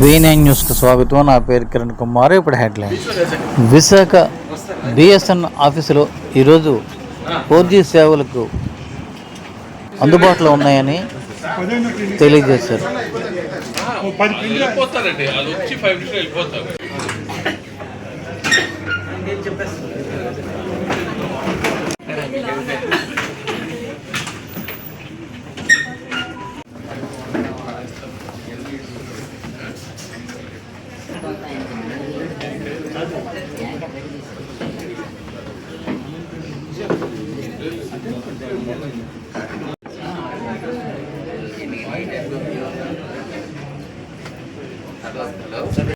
V9 న్యూస్కు న్యూస్కి స్వాగతం. నా పేరు కిరణ్ కుమార్. ఇప్పుడు హెడ్లైన్. విశాఖ బిఎస్ఎన్ ఆఫీసులో ఈరోజు ఫోర్ జీ సేవలకు అందుబాటులో ఉన్నాయని తెలియజేశారు. హలో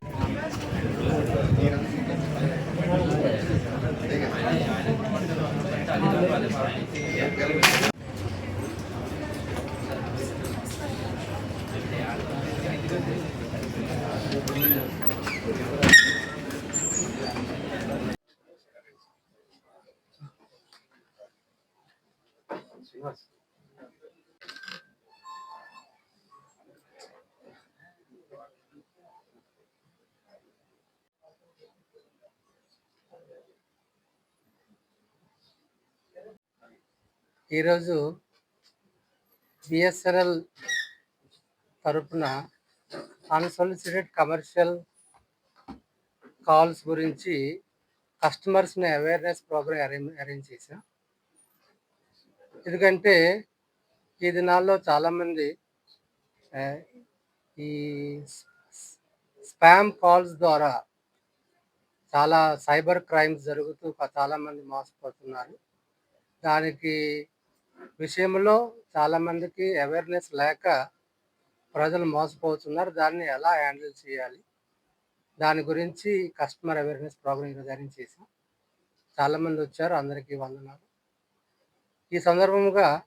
ఈరోజు బిఎస్ఎన్ఎల్ తరపున అన్సొలిసిటెడ్ కమర్షియల్ కాల్స్ గురించి కస్టమర్స్ని అవేర్నెస్ ప్రోగ్రామ్ అరేంజ్ అరేంజ్ చేశాం. ఎందుకంటే ఈ దినాల్లో చాలామంది ఈ స్పామ్ కాల్స్ ద్వారా చాలా సైబర్ క్రైమ్స్ జరుగుతూ చాలామంది మోసపోతున్నారు. దానికి విషయంలో చాలామందికి అవేర్నెస్ లేక ప్రజలు మోసపోతున్నారు. దాన్ని ఎలా హ్యాండిల్ చేయాలి? దాని గురించి కస్టమర్ అవేర్నెస్ ప్రోగ్రామ్ ఈరోజు అరేంజ్ చేసాం చాలామంది వచ్చారు. అందరికీ వందనాలు. ఈ సందర్భంగా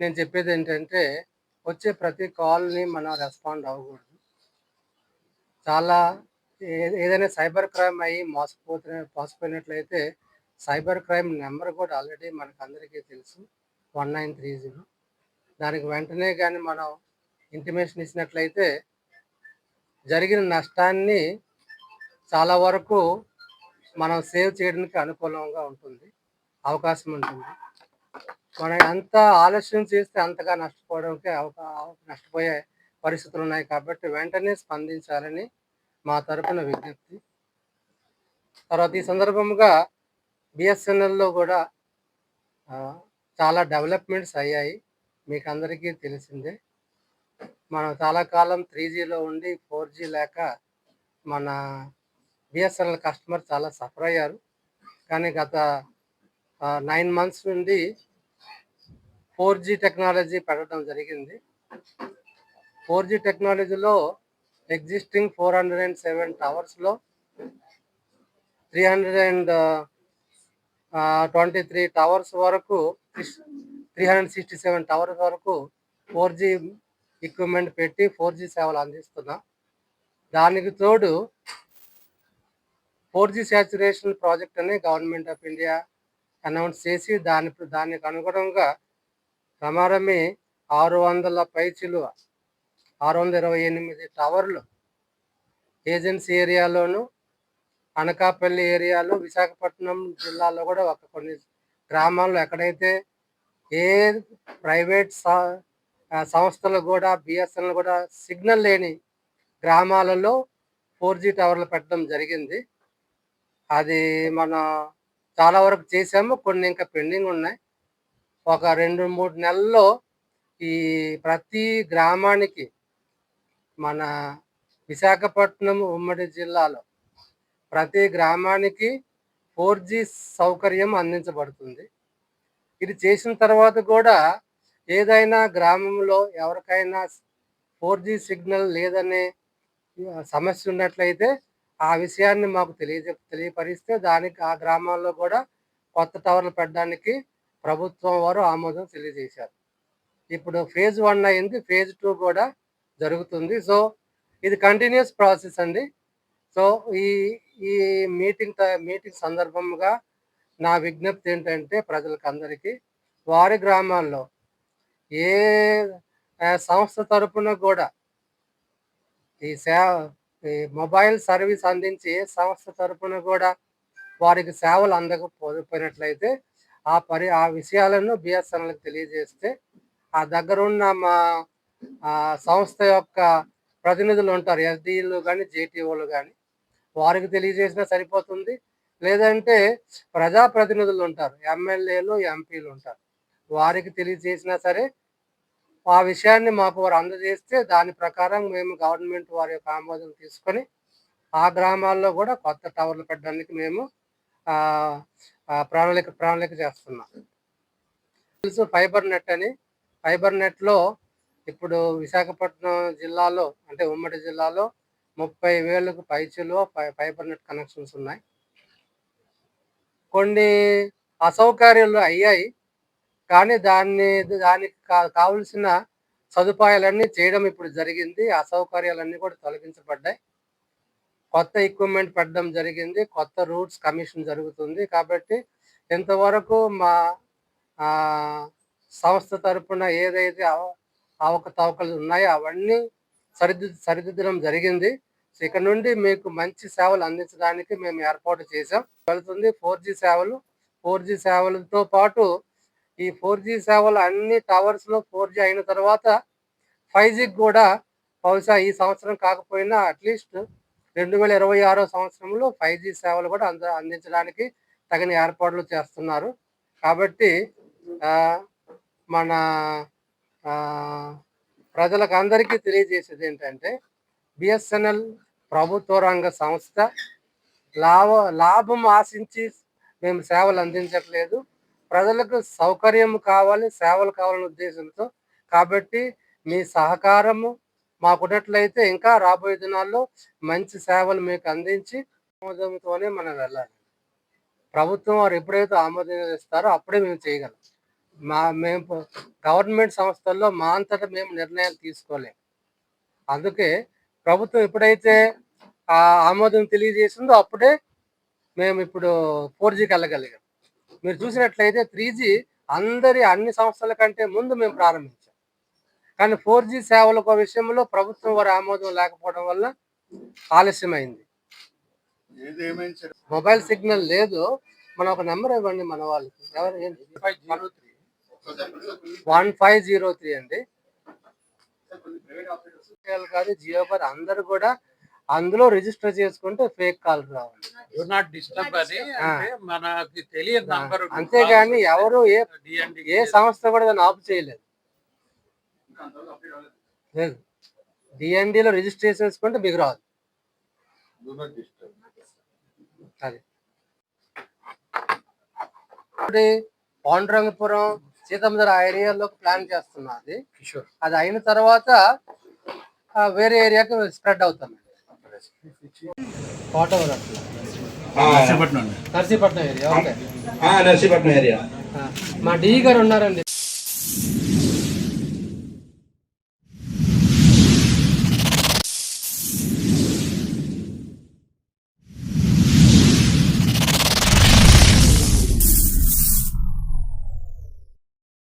నేను చెప్పేది ఏంటంటే వచ్చే ప్రతి కాల్ని మనం రెస్పాండ్ అవ్వకూడదు. చాలా ఏ- ఏదైనా సైబర్ క్రైమ్ అయ్యి మోసపోతున్న మోసపోయినట్లయితే సైబర్ క్రైమ్ నెంబర్ కూడా ఆల్రెడీ మనకు అందరికీ తెలుసు. One nine three zero. దానికి వెంటనే కానీ మనం ఇంటిమేషన్ ఇచ్చినట్లయితే జరిగిన నష్టాన్ని చాలా వరకు మనం సేవ్ చేయడానికి అనుకూలంగా ఉంటుంది. అవకాశం ఉంటుంది. మనం ఎంత ఆలస్యం చేస్తే అంతగా నష్టపోవడానికి అవకా నష్టపోయే పరిస్థితులు ఉన్నాయి కాబట్టి వెంటనే స్పందించాలని మా తరపున విజ్ఞప్తి. తర్వాత ఈ సందర్భంగా బిఎస్ఎన్ఎల్లో కూడా చాలా డెవలప్మెంట్స్ అయ్యాయి. మీకు అందరికీ తెలిసిందే. మనం చాలా కాలం త్రీ జీలో ఉండి ఫోర్ జీ లేక మన బిఎస్ఎన్ఎల్ కస్టమర్ చాలా సఫర్ అయ్యారు. కానీ గత నైన్ మంత్స్ నుండి ఫోర్ జీ టెక్నాలజీ పెట్టడం జరిగింది. ఫోర్ జీ టెక్నాలజీలో existing four hundred and seven టవర్స్లో three hundred and twenty three towers వరకు three hundred sixty seven towers వరకు ఫోర్ జీ ఎక్విప్మెంట్ పెట్టి ఫోర్ జీ సేవలు అందిస్తున్నాం. దానికి తోడు ఫోర్ జీ శాచురేషన్ ప్రాజెక్ట్ అని గవర్నమెంట్ ఆఫ్ ఇండియా అనౌన్స్ చేసి దాని దానికి అనుగుణంగా ప్రమారమే ఆరు వందల పైచిలు ఆరు వందల ఇరవై ఎనిమిది టవర్లు. ఏజెన్సీ ఏరియాలోను అనకాపల్లి ఏరియాలో విశాఖపట్నం జిల్లాలో కూడా ఒక కొన్ని గ్రామాల్లో ఎక్కడైతే ఏ ప్రైవేట్ సంస్థలు కూడా బిఎస్ఎన్ఎల్ కూడా సిగ్నల్ లేని గ్రామాలలో ఫోర్ జీ టవర్లు పెట్టడం జరిగింది. అది మన చాలా వరకు చేసాము కొన్ని ఇంకా పెండింగ్ ఉన్నాయి. ఒక రెండు మూడు నెలల్లో ఈ ప్రతి గ్రామానికి మన విశాఖపట్నం ఉమ్మడి జిల్లాలో ప్రతి గ్రామానికి ఫోర్ జీ సౌకర్యం అందించబడుతుంది. ఇది చేసిన తర్వాత కూడా ఏదైనా గ్రామంలో ఎవరికైనా ఫోర్ జీ సిగ్నల్ లేదనే సమస్య ఉన్నట్లయితే ఆ విషయాన్ని మాకు తెలియజె తెలియపరిస్తే దానికి ఆ గ్రామాల్లో కూడా కొత్త టవర్లు పెట్టడానికి ప్రభుత్వం వారు ఆమోదం తెలియజేశారు. ఇప్పుడు ఫేజ్ వన్ అయింది ఫేజ్ టూ కూడా జరుగుతుంది. సో ఇది కంటిన్యూస్ ప్రాసెస్ అండి. సో ఈ ఈ మీటింగ్ మీటింగ్ సందర్భంగా నా విజ్ఞప్తి ఏంటంటే ప్రజలకు అందరికీ వారి గ్రామాల్లో ఏ సంస్థ తరపున కూడా ఈ సేవ మొబైల్ సర్వీస్ అందించి సంస్థ తరపున కూడా వారికి సేవలు అందకపోయినట్లయితే ఆ పరి ఆ విషయాలను బిఎస్ఎన్ఎల్కి తెలియజేస్తే ఆ దగ్గరున్న మా సంస్థ యొక్క ప్రతినిధులు ఉంటారు ఎస్డీలు కానీ జేటీఓలు కానీ వారికి తెలియజేసినా సరిపోతుంది. లేదంటే ప్రజాప్రతినిధులు ఉంటారు ఎమ్మెల్యేలు ఎంపీలు ఉంటారు వారికి తెలియజేసినా సరే ఆ విషయాన్ని మాకు వారు అందజేస్తే దాని ప్రకారం మేము గవర్నమెంట్ వారి యొక్క ఆమోదం తీసుకొని ఆ గ్రామాల్లో కూడా కొత్త టవర్లు పెట్టడానికి మేము ప్రణాళిక ప్రణాళిక చేస్తున్నాం. తెలుసు ఫైబర్ నెట్ అని. ఫైబర్ నెట్లో ఇప్పుడు విశాఖపట్నం జిల్లాలో అంటే ఉమ్మడి జిల్లాలో ముప్పై వేలకు పైచులో ఫైబర్ నెట్ కనెక్షన్స్ ఉన్నాయి. కొన్ని అసౌకర్యాలు అయ్యాయి. కానీ దాన్ని దానికి కా- కావలసిన సదుపాయాలన్నీ చేయడం ఇప్పుడు జరిగింది. అసౌకర్యాలన్నీ కూడా తొలగించబడ్డాయి. కొత్త ఎక్విప్మెంట్ పెట్టడం జరిగింది. కొత్త రూట్స్ కమిషన్ జరుగుతుంది. కాబట్టి ఇంతవరకు మా సంస్థ తరపున ఏదైతే అవ- అవకతవకలు ఉన్నాయో అవన్నీ సరిదిద్దు సరిదిద్దడం జరిగింది. ఇక్కడ నుండి మీకు మంచి సేవలు అందించడానికి మేము ఏర్పాటు చేసాం వెళ్తుంది ఫోర్ జీ సేవలు. ఫోర్ జీ సేవలతో పాటు ఈ ఫోర్ జీ సేవలు అన్ని టవర్స్లో ఫోర్ జీ అయిన తర్వాత ఫైవ్ జీకి కూడా బహుశా ఈ సంవత్సరం కాకపోయినా అట్లీస్ట్ రెండు వేల ఇరవై ఆరో సంవత్సరంలో ఫైవ్ జీ సేవలు కూడా అంద అందించడానికి తగిన ఏర్పాట్లు చేస్తున్నారు. కాబట్టి మన ప్రజలకు అందరికీ తెలియజేసేది ఏంటంటే బిఎస్ఎన్ఎల్ ప్రభుత్వ రంగ సంస్థ లాభ లాభం ఆశించి మేము సేవలు అందించట్లేదు. ప్రజలకు సౌకర్యం కావాలి సేవలు కావాలనే ఉద్దేశంతో. కాబట్టి మీ సహకారము మాకున్నట్లయితే ఇంకా రాబోయే దినాల్లో మంచి సేవలు మీకు అందించి ఆమోదంతోనే మనం వెళ్ళాలి. ప్రభుత్వం వారు ఎప్పుడైతే ఆమోదం ఇస్తారో అప్పుడే మేము చేయగలం. మా మేము గవర్నమెంట్ సంస్థల్లో మా అంతటా మేము నిర్ణయాలు తీసుకోలేము అందుకే ప్రభుత్వం ఎప్పుడైతే ఆ ఆమోదం తెలియజేసిందో అప్పుడే మేము ఇప్పుడు ఫోర్ జీకి వెళ్ళగలిగాం. మీరు చూసినట్లయితే త్రీ జీ అందరి అన్ని సంస్థల కంటే ముందు మేము ప్రారంభించాం. కానీ ఫోర్ జీ సేవల విషయంలో ప్రభుత్వం వారి ఆమోదం లేకపోవడం వల్ల ఆలస్యమైంది. మొబైల్ సిగ్నల్ లేదు. మనం ఒక నెంబర్ ఇవ్వండి మన వాళ్ళకి. ఎవరు వన్ ఫైవ్ జీరో త్రీ అండి. కాదు జియో అందరు కూడా అందులో రిజిస్టర్ చేసుకుంటే ఫేక్ కాల్ రావాలి. డూ నాట్ డిస్టర్బ్ అని అంటే మనకి తెలియని నంబర్ అంతేగాని ఎవరు ఏ ఏ సంస్థ కూడా దాన్ని ఆఫ్ చేయలేదు. లేదు. డిఎన్డిలో రిజిస్టర్ చేసుకుంటే మీకు రాదు. అది. ఇప్పుడు పాండురంగపురం సీతమ్మధర ఆ ఏరియాలో ప్లాన్ చేస్తున్నా అది. కిషోర్. అది అయిన తర్వాత ఆ, వేరే ఏరియాకి స్ప్రెడ్ అవుతాం Narsipatnam area okay. Narsipatnam area. మా డి గారు ఉన్నారండి.